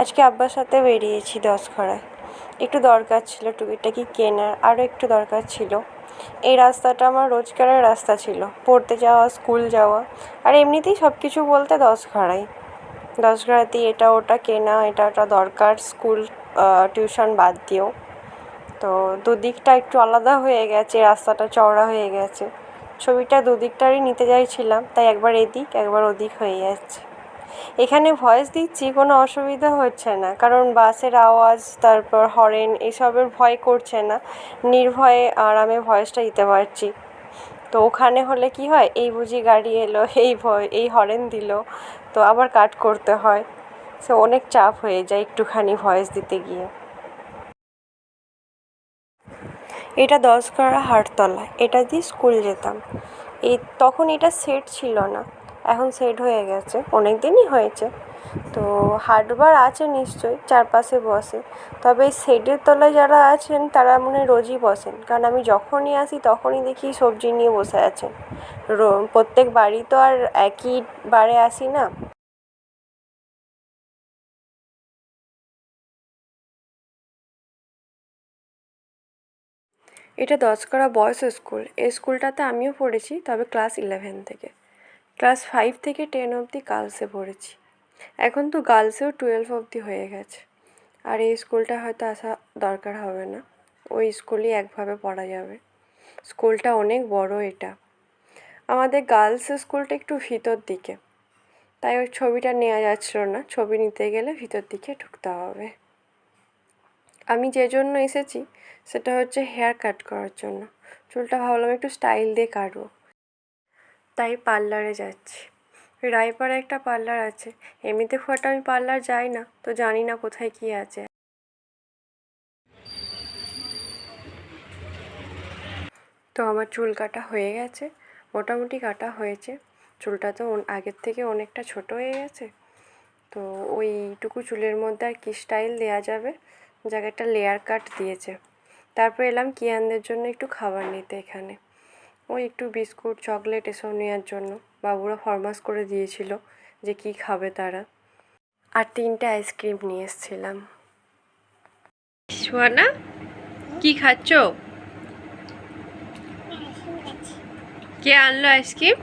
আজকে আব্বার সাথে বেরিয়েছি দশঘরায় একটু দরকার ছিল টুকিটাকি কেনার আরও একটু দরকার ছিল। এই রাস্তাটা আমার রোজকারের রাস্তা ছিল, পড়তে যাওয়া, স্কুল যাওয়া, আর এমনিতেই সব কিছু বলতে দশঘরাই দশঘরাতেই এটা ওটা কেনা, এটা ওটা দরকার, স্কুল টিউশন বাদ দিয়েও। তো দুদিকটা একটু আলাদা হয়ে গেছে, রাস্তাটা চওড়া হয়ে গেছে। ছবিটা দুদিকটারই নিতে চাইছিলাম, তাই একবার এদিক, একবার ওদিক হয়ে যাচ্ছে। এখানে ভয়েস দিচ্ছি, কোনো অসুবিধা হচ্ছে না। কারণ বাসের আওয়াজ, তারপর হরেন এসবের ভয় করছে না। নির্ভয়ে আরামে ভয়েসটা দিতে পারছি। তো ওখানে হলে কি হয়? এই বুঝি গাড়ি এলো, এই ভয়, এই হরেন দিল, তো আবার কাট করতে হয়। সো অনেক চাপ হয়ে যায় একটুখানি ভয়েস দিতে গিয়ে। এটা দশগড়া হাটতলা, এটা দিয়ে স্কুল যেতাম। এই তখন এটা সেট ছিল না। এখন সেট হয়ে গেছে অনেক দিনই হয়েছে। তো হাটবার আছে নিশ্চয়ই, চারপাশে বসে। তবে এই শেডের তলায় যারা আছেন, তারা মনে হয় রোজই বসেন। কারণ আমি যখনই আসি, তখনই দেখি সবজি নিয়ে বসে আছেন। প্রত্যেক বাড়ি তো আর একই বারে আসি না। এটা দশকরা বয়েজ স্কুল। এই স্কুলটাতে আমিও পড়েছি, তবে ক্লাস ইলেভেন থেকে। ক্লাস ফাইভ থেকে টেন অবধি গার্লসে পড়েছি। এখন তো গার্লসেও টুয়েলভ অবধি হয়ে গেছে। আর এই স্কুলটা হয়তো আসা দরকার হবে না। ওই স্কুলই একভাবে পড়া যাবে। স্কুলটা অনেক বড় এটা। আমাদের গার্লস স্কুলটা একটু ভিতর দিকে। তাই ওই ছবিটা নেওয়া যাচ্ছিল না। ছবি নিতে গেলে ভিতর দিকে ঢুকতে হবে। আমি যে জন্য এসেছি, সেটা হচ্ছে হেয়ার কাট করার জন্য। চুলটা ভাবলাম একটু স্টাইল দিয়ে কাটবো। তাই পার্লারে যাচ্ছি। রায়পাড়ে একটা পার্লার আছে। এমনিতে খুব একটা আমি পার্লার যাই না, তো জানি না কোথায় কী আছে। তো আমার চুল কাটা হয়ে গেছে, মোটামুটি কাটা হয়েছে। চুলটা তো আগের থেকে অনেকটা ছোট হয়ে গেছে। তো ওইটুকু চুলের মধ্যে আর কি স্টাইল দেওয়া যাবে জায়গাটা লেয়ার কাট দিয়েছে। তারপর এলাম কিয়ানদের জন্য একটু খাবার নিতে এখানে। ওই একটু বিস্কুট চকলেট এসব নেওয়ার জন্য বাবুরা ফরমাস করে দিয়েছিল যে কি খাবে তারা। আর তিনটে আইসক্রিম নিয়ে এসেছিলাম। সোয়ানা কি খাচ্ছ। কে আনলো আইসক্রিম?